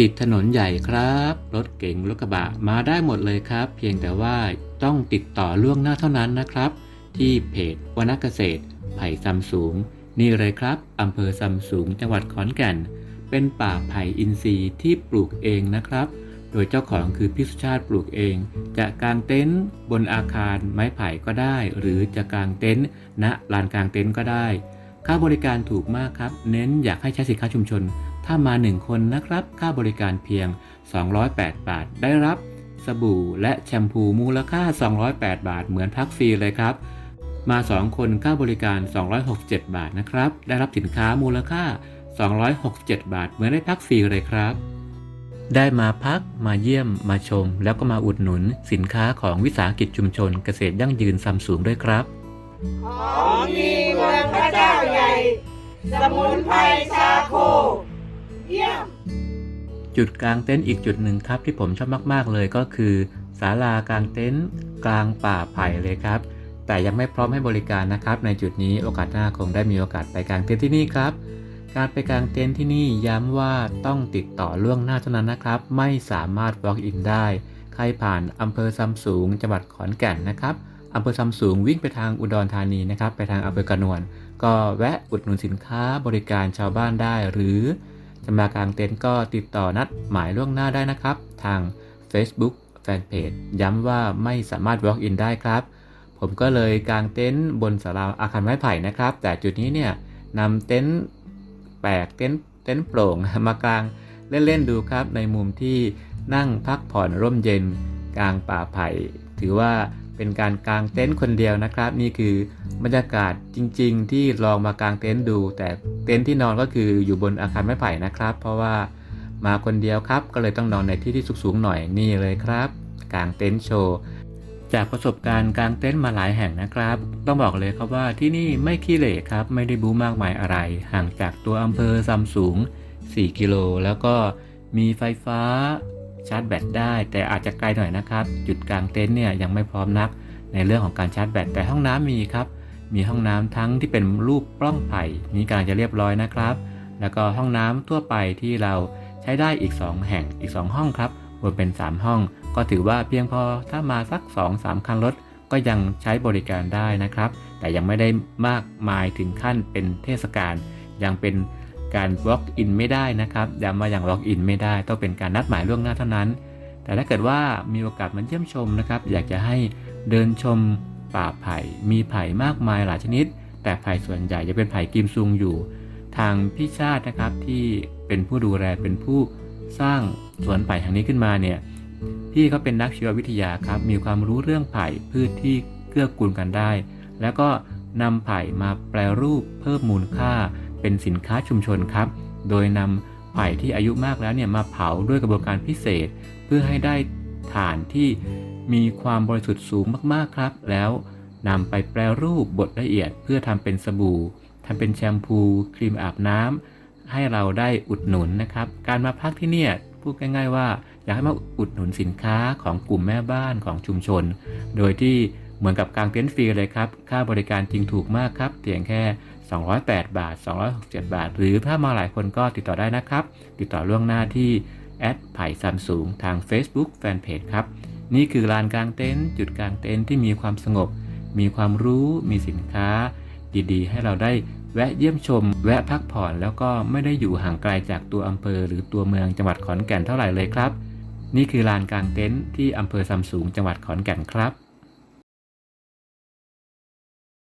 ติดถนนใหญ่ครับ รถเก๋งรถกระบะมาได้หมดเลยครับ เพียงแต่ว่าต้องติดต่อล่วงหน้าเท่านั้นนะครับ ที่เพจวนาเกษตร ไผ่ซัมสูง นี่เลยครับอำเภอซัมสูงจังหวัดขอนแก่น เป็นป่าไผ่อินทรีย์ที่ปลูกเองนะครับ โดยเจ้าของคือพิสุชาติปลูกเอง จะกางเต็นท์บนอาคารไม้ไผ่ก็ได้ หรือจะกางเต็นท์ณลานกางเต็นท์ก็ได้ ค่าบริการถูกมากครับ เน้นอยากให้ใช้สินค้าชุมชน ถ้ามา 1 คนนะครับ ค่าบริการเพียง 208 บาท ได้รับสบู่และแชมพูมูลค่า 208 บาท เหมือนพักฟรีเลยครับ มา 2 คนค่าบริการ 267 บาทนะครับ ได้รับสินค้ามูลค่า 267 บาท เหมือนได้พักฟรีเลยครับ ได้มาพัก มาเยี่ยม มาชม แล้วก็มาอุดหนุน สินค้าของวิสาหกิจชุมชน เกษตรยั่งยืนซัมสูงด้วยครับของดีเมืองพระเจ้าใหญ่ สมุนไพรชาโค เยี่ยม จุดกลางเต็นท์อีกจุดหนึ่งครับที่ผมชอบมากๆเลยก็คือศาลากลางเต็นท์กลางป่าไผ่เลยครับ แต่ยังไม่พร้อมให้บริการนะครับ ในจุดนี้โอกาสหน้าคงได้มีโอกาสไปกลางเต็นท์ที่นี่ครับ การไปกลางเต็นท์ที่นี่ย้ำว่าต้องติดต่อล่วงหน้าเท่านั้นนะครับ ไม่สามารถ walk in ได้ ใครผ่านอำเภอซัมสูงจังหวัดขอนแก่นนะครับอำเภอซัมสูงวิ่งไปทางอุดรธานีนะครับ ไปทางอำเภอกระนวน ก็แวะอุดหนุนสินค้าบริการชาวบ้านได้ หรือ จะมากางเต็นท์ก็ติดต่อนัดหมายล่วงหน้าได้นะครับ ทาง Facebook Fanpage ย้ำว่าไม่สามารถ walk in ได้ครับ ผมก็เลยกางเต็นท์บนศาลาอาคารไม้ไผ่นะครับ แต่จุดนี้เนี่ยนำเต็นท์แปลกเต็นท์เต็นท์โปร่งมากางเล่น ๆ ดูครับ ในมุมที่นั่งพักผ่อนร่มเย็นกลางป่าไผ่ ถือว่า เป็นการกางเต็นท์คนเดียวนะครับ นี่คือบรรยากาศจริง ๆ ที่ลองมากางเต็นท์ดู แต่เต็นท์ที่นอนก็คืออยู่บนอาคารไม้ไผ่นะครับ เพราะว่ามาคนเดียวครับ ก็เลยต้องนอนในที่ที่สูงๆหน่อยนี่เลยครับ กางเต็นท์โชว์จากประสบการณ์กางเต็นท์มาหลายแห่งนะครับ ต้องบอกเลยครับว่าที่นี่ไม่ขี้เหร่ครับ ไม่ได้บู๊มากมายอะไร ห่างจากตัวอำเภอซัมสูง 4 กิโล แล้วก็มีไฟฟ้า ชาร์จแบตได้ แต่อาจจะไกลหน่อยนะครับ จุดกลางเต็นท์เนี่ยยังไม่พร้อมนัก ในเรื่องของการชาร์จแบตแต่ห้องน้ำมีครับ มีห้องน้ำทั้งที่เป็นรูปปล้องไผ่นี่กำลังจะเรียบร้อยนะครับ แล้วก็ห้องน้ำทั่วไปที่เราใช้ได้อีก 2 แห่งอีก 2 ห้องครับรวมเป็น 3 ห้อง ก็ถือว่าเพียงพอถ้ามาสัก 2-3 คันรถก็ยังใช้บริการได้นะครับ แต่ยังไม่ได้มากมายถึงขั้นเป็นเทศกาลยังเป็น การ walk in ไม่ได้นะครับย้ำว่ายัง walk in ไม่ได้ต้องเป็นการนัดหมายล่วงหน้าเท่านั้น แต่ถ้าเกิดว่ามีโอกาสมาเยี่ยมชมนะครับ อยากจะให้เดินชมป่าไผ่ มีไผ่มากมายหลายชนิด แต่ไผ่ส่วนใหญ่จะเป็นไผ่กิมซุงอยู่ ทางพี่ชาตินะครับที่เป็นผู้ดูแลเป็นผู้สร้างสวนไผ่แห่งนี้ขึ้นมาเนี่ยพี่เขาเป็นนักชีววิทยาครับ มีความรู้เรื่องไผ่พืชที่เกื้อกูลกันได้ แล้วก็นำไผ่มาแปลรูปเพิ่มมูลค่า เป็นสินค้าชุมชนครับ โดยนำไผ่ที่อายุมากแล้วเนี่ยมาเผาด้วยกระบวนการพิเศษ เพื่อให้ได้ถ่านที่มีความบริสุทธิ์สูงมากๆครับ แล้วนำไปแปลรูปบดละเอียด เพื่อทำเป็นสบู่ทำเป็นแชมพู ครีมอาบน้ำให้เราได้อุดหนุนนะครับ การมาพักที่เนี่ยพูดง่าย ๆ ว่าอยากให้มาอุดหนุนสินค้าของกลุ่มแม่บ้านของชุมชน โดยที่ เหมือนกับกลางเต็นท์ฟรีเลยครับ ค่าบริการจริงถูกมากครับเพียงแค่ 208 บาท 267 บาท หรือถ้ามาหลายคนก็ติดต่อได้นะครับ ติดต่อล่วงหน้าที่แอดไผ่ซัมสูงทาง Facebook Fanpage ครับ นี่คือลานกลางเต็นท์จุดกลางเต็นท์ที่มีความสงบ มีความรู้มีสินค้า ดีๆ ให้เราได้แวะเยี่ยมชม แวะพักผ่อนแล้วก็ไม่ได้อยู่ห่างไกลจากตัวอำเภอ หรือตัวเมืองจังหวัดขอนแก่นเท่าไหร่เลยครับ นี่คือลานกลางเต็นท์ที่อำเภอซัมสูงจังหวัดขอนแก่นครับ